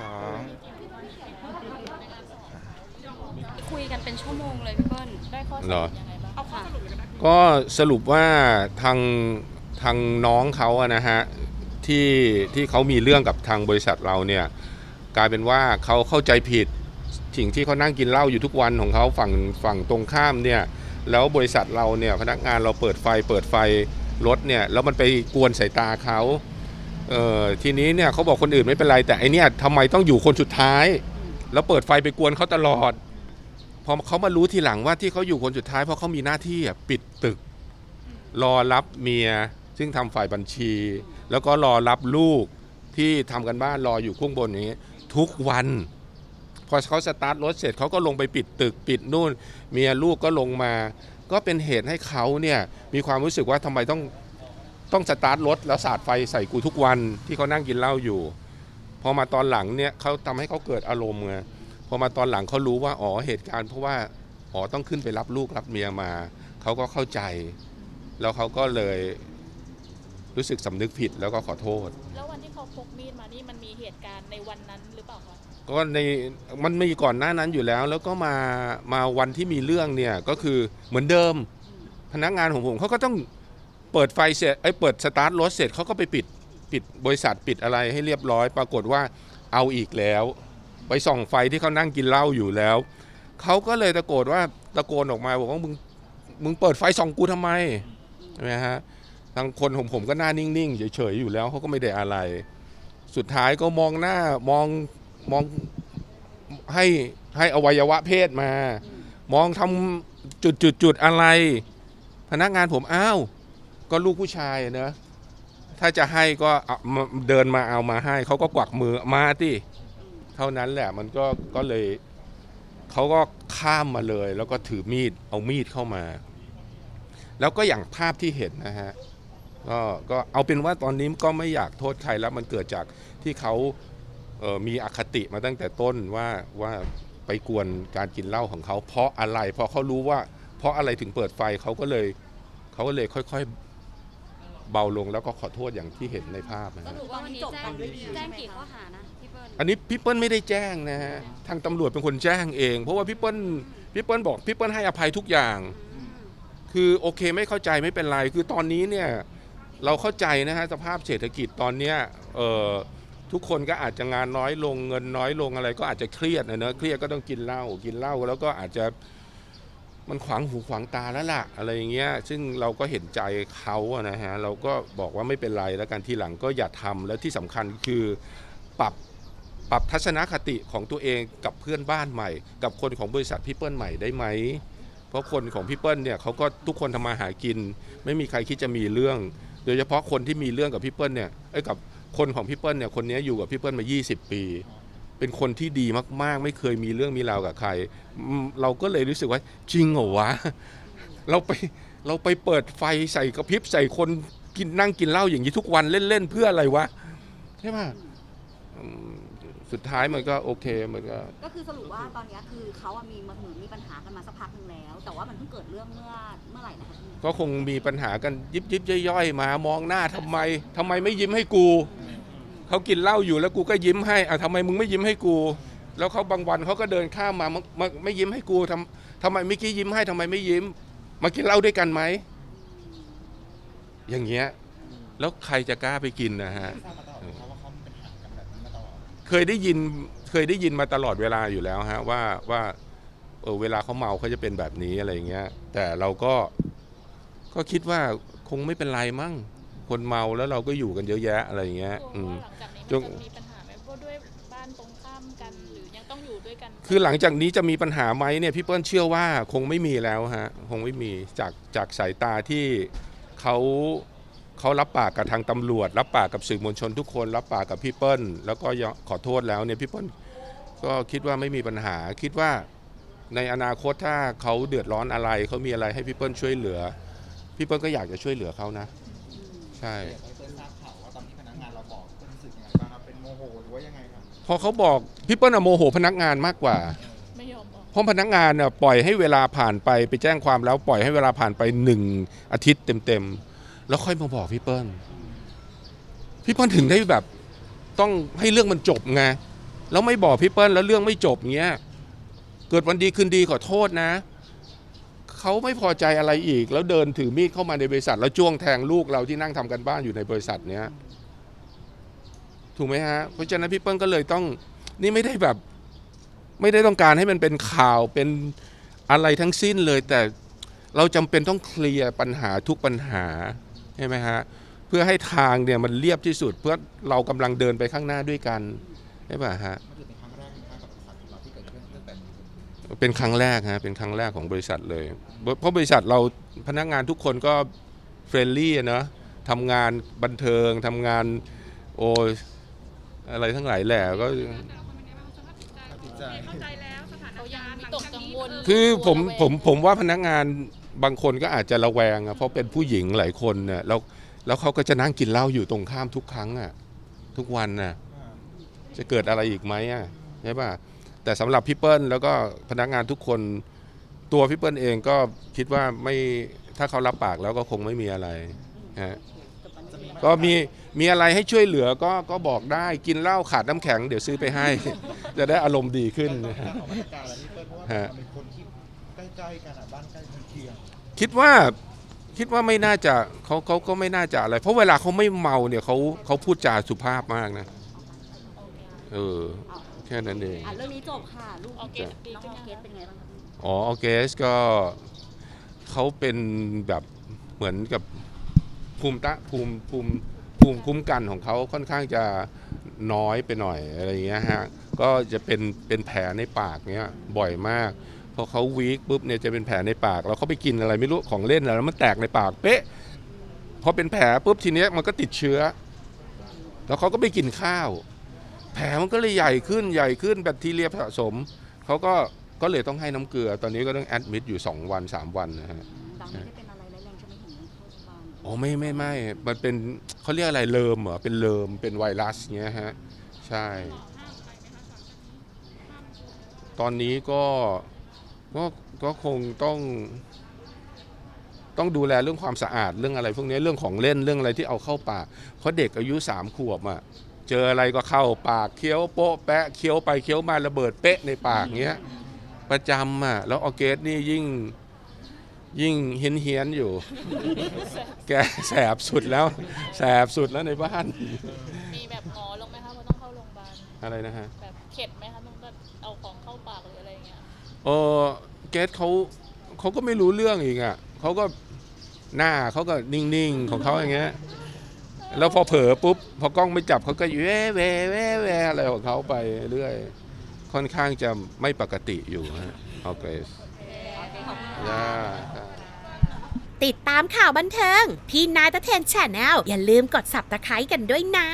สองคุยกันเป็นชั่วโมงเลยพี่เปิ้ลได้ข้อสเหรรุอ ปยังไงบ้างเอาข้อสรุปเลยก็ได้ก็สรุปว่าทางทางน้องเขาอะนะฮะที่ที่เขามีเรื่องกับทางบริษัทเราเนี่ยกลายเป็นว่าเขาเข้าใจผิดสิ่งที่เขานั่งกินเหล้าอยู่ทุกวันของเขาฝั่งฝั่งตรงข้ามเนี่ยแล้วบริษัทเราเนี่ยพนักงานเราเปิดไฟเปิดไฟรถเนี่ยแล้วมันไปกวนสายตาเขา เออทีนี้เนี่ยเขาบอกคนอื่นไม่เป็นไรแต่ไอเนี่ยทำไมต้องอยู่คนสุดท้าย แล้วเปิดไฟไปกวนเขาตลอดพอเขามารู้ทีหลังว่าที่เขาอยู่คนสุดท้ายเพราะเขามีหน้าที่อะปิดตึก รอรับเมียซึ่งทำฝ่ายบัญชี แล้วก็รอรับลูกที่ทำกันบ้านรออยู่ข้างบนอย่างนี้ทุกวัน พอเขาสตาร์ทรถเสร็จเขาก็ลงไปปิดตึกปิดนู่น เมียลูกก็ลงมา ก็เป็นเหตุให้เขาเนี่ยมีความรู้สึกว่าทำไมต้อง ต้องสตาร์ทรถแล้วสาดไฟใส่กูทุกวันที่เขานั่งกินเหล้าอยู่ พอมาตอนหลังเนี่ยเขาทำให้เขาเกิดอารมณ์ไงพอมาตอนหลังเขารู้ว่าอ๋อเหตุการณ์เพราะว่าอ๋อต้องขึ้นไปรับลูกรับเมียมาเขาก็เข้าใจ แล้วเขาก็เลยรู้สึกสำนึกผิดแล้วก็ขอโทษ แล้ววันที่เขาพกมีดมานี่มันมีเหตุการณ์ในวันนั้นหรือเปล่าคะก็ในมันมีก่อนหน้านั้นอยู่แล้ว แล้วก็มามาวันที่มีเรื่องเนี่ยก็คือเหมือนเดิม พนักงานของผมเขาก็ต้อง เปิดไฟเสร็จไอ้เปิดสตาร์ทรถเสร็จเขาก็ไปปิดปิดบริษัทปิดอะไรให้เรียบร้อย ปรากฏว่าเอาอีกแล้ว ไปส่องไฟที่เขานั่งกินเหล้าอยู่แล้วเขาก็เลยตะโกนว่าตะโกนออกมาบอกว่ามึงมึงเปิดไฟส่องกูทำไมใช่ไหมฮะทางคนของผมก็หน้านิ่งๆเฉยๆอยู่แล้วเขาก็ไม่ได้อะไร สุดท้ายก็มองหน้ามองมองให้ให้อวัยวะเพศมา มองทำจุดจุดจุดอะไร พนักงานผมอ้าว ก็ลูกผู้ชายเนอะถ้าจะให้ก็เอามาเดินมาเอามาให้ เขาก็กวักมือมาที่เท่านั้นแหละมันก็ก็เลยเขาก็ข้ามมาเลย แล้วก็ถือมีดเอามีดเข้ามา แล้วก็อย่างภาพที่เห็นนะฮะก็ก็เอาเป็นว่าตอนนี้ก็ไม่อยากโทษใครแล้วมันเกิดจากที่เขาเอ่อมีอคติมาตั้งแต่ต้นว่าว่าไปกวนการกินเหล้าของเขาเพราะอะไรเพราะเขารู้ว่า เพราะอะไรถึงเปิดไฟเขาก็เลยเขาก็เลยค่อยๆ เบาลงแล้วก็ขอโทษอย่างที่เห็นในภาพนะสฮะรุปว่าวันนี้แจ้งแจ้งกี่ข้อหานะพี่เปิ้ลอันนี้พี่เปิ้ลไม่ได้แจ้งนะฮะทางตำรวจเป็นคนแจ้งเอง เพราะว่าพี่เปิ้ลพี่เปิ้ลบอกพี่เปิ้ลให้อภัยทุกอย่างคือโอเคไม่เข้าใจไม่เป็นไร คือตอนนี้เนี่ยเราเข้าใจนะฮะสภาพเศรษฐกิจตอนเนี้ยเอ่อทุกคนก็อาจจะงานน้อยลงเงินน้อยลงอะไรก็อาจจะเครียดนะเนอะเครียดก็ต้องกินเหล้ากินเหล้าแล้วก็อาจจะ มันขวางหูขวางตาแล้วล่ะอะไรอย่างเงี้ยซึ่งเราก็เห็นใจเขาอะนะฮะเราก็บอกว่าไม่เป็นไรแล้วกันทีหลังก็อย่าทำแล้วที่สำคัญคือปรับปรับทัศนคติของตัวเองกับเพื่อนบ้านใหม่ กับคนของบริษัทพี่เปิ้ลใหม่ได้ไหม เพราะคนของพี่เปิ้ลเนี่ยเขาก็ทุกคนทำมาหากิน ไม่มีใครคิดจะมีเรื่อง โดยเฉพาะคนที่มีเรื่องกับพี่เปิ้ลเนี่ยไอ้ยกับคนของพี่เปิ้ลเนี่ยคนนี้อยู่กับพี่เปิ้ลมา 20 ปี เป็นคนที่ดีมาก ๆ ไม่เคยมีเรื่องมีราวกับใครอืมเราก็เลยรู้สึกว่าจริงเหรอวะ เราไปเราไปเปิดไฟใส่กระพริบใส่คนกินนั่งกินเหล้าอย่างนี้ทุกวันเล่น ๆ เพื่ออะไรวะใช่ป่ะอืมสุดท้ายมันก็โอเคมันก็ ก็คือสรุปว่าตอนเนี้ยคือเขาอะมีมันเหมือนมีปัญหากันมาสักพักหนึ่งแล้ว แต่ว่ามันเพิ่งเกิดเรื่องเมื่อเมื่อไหร่นะคะพี่ก็คงมีปัญหากันยิบยิบย่อยๆมามองหน้าทำไมทำไมไม่ยิ้มให้กู เขากินเหล้าอยู่แล้วกูก็ยิ้มให้อะทำไมมึงไม่ยิ้มให้กู แล้วเขาบางวันเขาก็เดินข้ามมามาไม่ยิ้มให้กูทำทำไมเมื่อกี้ยิ้มให้ทำไมไม่ยิ้ม มากินเหล้าด้วยกันไหมอย่างเงี้ยแล้วใครจะกล้าไปกินนะฮะเขามีปัญหากันแบบนี้มาตลอดเคยได้ยินเคยได้ยินมาตลอดเวลาอยู่แล้วฮะว่าว่าเออเวลาเขาเมาเขาจะเป็นแบบนี้อะไรอย่างเงี้ย แต่เราก็ก็คิดว่าคงไม่เป็นไรมั้ง คนเมาแล้วเราก็อยู่กันเยอะแยะอะไรอย่างเงี้ยกลัอืวมว่าหลังจากนี้จมันงจะมีปัญหาไหมเพราะด้วยบ้านตรงข้ามกันหรือยังต้องอยู่ด้วยกันคือหลังจากนี้จะมีปัญหาไหมเนี่ยพี่เปิ้ลเชื่อว่าคงไม่มีแล้วฮะคงไม่มีจากจากสายตาที่เขาเขารับปากกับทางตำรวจ รับปากกับสื่อมวลชนทุกคน รับปากกับพี่เปิ้ลแล้วก็ยอขอโทษแล้วเนี่ยพี่เปิ้ลก็คิดว่าไม่มีปัญหา คิดว่าในอนาคตถ้าเขาเดือดร้อนอะไรเขามีอะไรให้พี่เปิ้ลช่วยเหลือ พี่เปิ้ลก็อยากจะช่วยเหลือเขานะ ใช่เดี๋ยวเขาเพิ่งทราบข่าวว่าตอนที่พนักงานเราบอกเพิ่งรู้สึกยังไงบ้างครับเป็นโมโหหรือว่ายังไงครับพอเขาบอกพี่เปิ้ลอะโมโหพนักงานมากกว่า ไม่ยอมบอกเพราะพนักงานน่ะปล่อยให้เวลาผ่านไปไปแจ้งความแล้วปล่อยให้เวลาผ่านไปหนึ่งอาทิตย์เต็มๆ แล้วค่อยมาบอกพี่เปิ้ลพี่เปิ้ลถึงได้แบบต้องให้เรื่องมันจบไงแล้วไม่บอกพี่เปิ้ลแล้วเรื่องไม่จบเงี้ย เกิดวันดีคืนดีขอโทษนะ เขาไม่พอใจอะไรอีก แล้วเดินถือมีดเข้ามาในบริษัท แล้วจ้วงแทงลูกเราที่นั่งทำกันบ้านอยู่ในบริษัทเนี้ยถูกไหมฮะเพราะฉะนั้นพี่เปิ้ลก็เลยต้องนี่ไม่ได้แบบ ไม่ได้ต้องการให้มันเป็นข่าวเป็นอะไรทั้งสิ้นเลยแต่เราจำเป็นต้องเคลียร์ปัญหาทุกปัญหาใช่ไหมฮะเพื่อให้ทางเนี่ยมันเรียบที่สุด เพื่อเรากำลังเดินไปข้างหน้าด้วยกันใช่ป่ะฮะมันจะเป็นครั้งแรกนะครับกับบริษัทของเราที่เกิดขึ้นตั้งแต่นี้เป็นครั้งแรกฮะเป็นครั้งแรกของบริษัทเลย เพราะบริษัทเราพนักงานทุกคนก็เฟรนลี่อะเนอะทำงานบันเทิงทำงานโอ้ยอะไรทั้งหลายแหล่ก็จิตใจเขายังวิตกกังวลคือผมระแวงผมผมว่าพนักงานบางคนก็อาจจะระแวงอะเพราะเป็นผู้หญิงหลายคนเนี่ยแล้วแล้วเขาก็จะนั่งกินเหล้าอยู่ตรงข้ามทุกครั้งอะทุกวันน่ะอ่าจะเกิดอะไรอีกไหมอะใช่ป่ะแต่สำหรับพี่เปิ้ลแล้วก็พนักงานทุกคน ตัวพี่เปิ้ลเองก็คิดว่าไม่ถ้าเขารับปากแล้วก็คงไม่มีอะไรฮะจบวันนี้ก็มีมีอะไรให้ช่วยเหลือก็ก็บอกได้กินเหล้าขาดน้ำแข็งเดี๋ยวซื้อไปให้ จะได้อารมณ์ดีขึ้นนะฮะออกมาตรการอะไรที่เปิ้ลเพราะว่าฮะเราเป็นคนที่ใกล้ๆกันอะบ้านใกล้เรือนเคียง คิดว่าคิดว่าไม่น่าจะเขาเขาก็ไม่น่าจะอะไร เพราะเวลาเขาไม่เมาเนี่ยเขาเขาพูดจาสุภาพมากนะเออแค่นั้นเอง อะเรื่องนี้จบค่ะลูกออร์เกสดีน้องขึ้อนอร์เกยัสงเป็นไงบ้างคะพี่ อ๋อออเกสก็เขาเป็นแบบเหมือนกับภูมิตะภูมิภูมิภูมิคุ้มกันของเขาค่อนข้างจะน้อยไปหน่อยอะไรอย่างเงี้ยฮะก็จะเป็นเป็นแผลในปากเนี้ยบ่อยมากพอเขาวีคปุ๊บเนี่ยจะเป็นแผลในปาก แล้วเขาไปกินอะไรไม่รู้ของเล่นอะไรแล้วมันแตกในปากเป๊ะพอเป็นแผลปุ๊บทีเนี้ยมันก็ติดเชื้อ แล้วเขาก็ไปกินข้าว แผลมันก็เลยใหญ่ขึ้นใหญ่ขึ้นแบคทีเรียสะสมเขาก็ ก็เลยต้องให้น้ำเกลือ ตอนนี้ก็ต้องแอดมิดอยู่ 2 วัน 3 วันนะฮะดังไม่ได้เป็นอะไรร้ายแรงใช่ไหมถึงเข้าโรงพยาบาลอ๋อไม่ไม่ไม่มันเป็นเขาเรียกอะไรเลิมเหรอเป็นเลิมเป็นไวรัสเงี้ยฮะใช่ ตอนนี้ก็ก็ก็คงต้องต้องดูแลเรื่องความสะอาดเรื่องอะไรพวกนี้เรื่องของเล่นเรื่องอะไรที่เอาเข้าปากเพราะเด็กอายุสามขวบอะ่ะเจออะไรก็เข้าปากเคี้ยวโป๊ะแปะเคี้ยวไปเคี้ยวมาระเบิดเป๊ะในปากเงี้ย ประจำอะ แล้วออร์เกสนี่ยิ่งยิ่งเฮี้ยนเฮียนๆอยู่ แกแสบสุดแล้ว แสบสุดแล้วในบ้าน มีแบบหมอลงไหมคะว่าต้องเข้าโรงพยาบาลอะไรนะฮะ แบบเข็ดไหมคะต้องก็เอาของเข้าปากหรืออะไรอย่างเงี้ยเออเกสเขาเขาก็ไม่รู้เรื่องอีกอะเขาก็หน้าเขาก็นิ่งๆของเขาอย่างเงี้ย แล้วพอเผลอปุ๊บ พอกล้องไม่จับเขาก็แว่แว่แว่แว่อะไรของเขาไปเรื่อย ค่อนข้างจะไม่ปกติอยู่ฮะออร์เกสย่าครับติดตามข่าวบันเทิง พี่นายตะเทนแชนแนลอย่าลืมกดสับตะไคร้กันด้วยนะ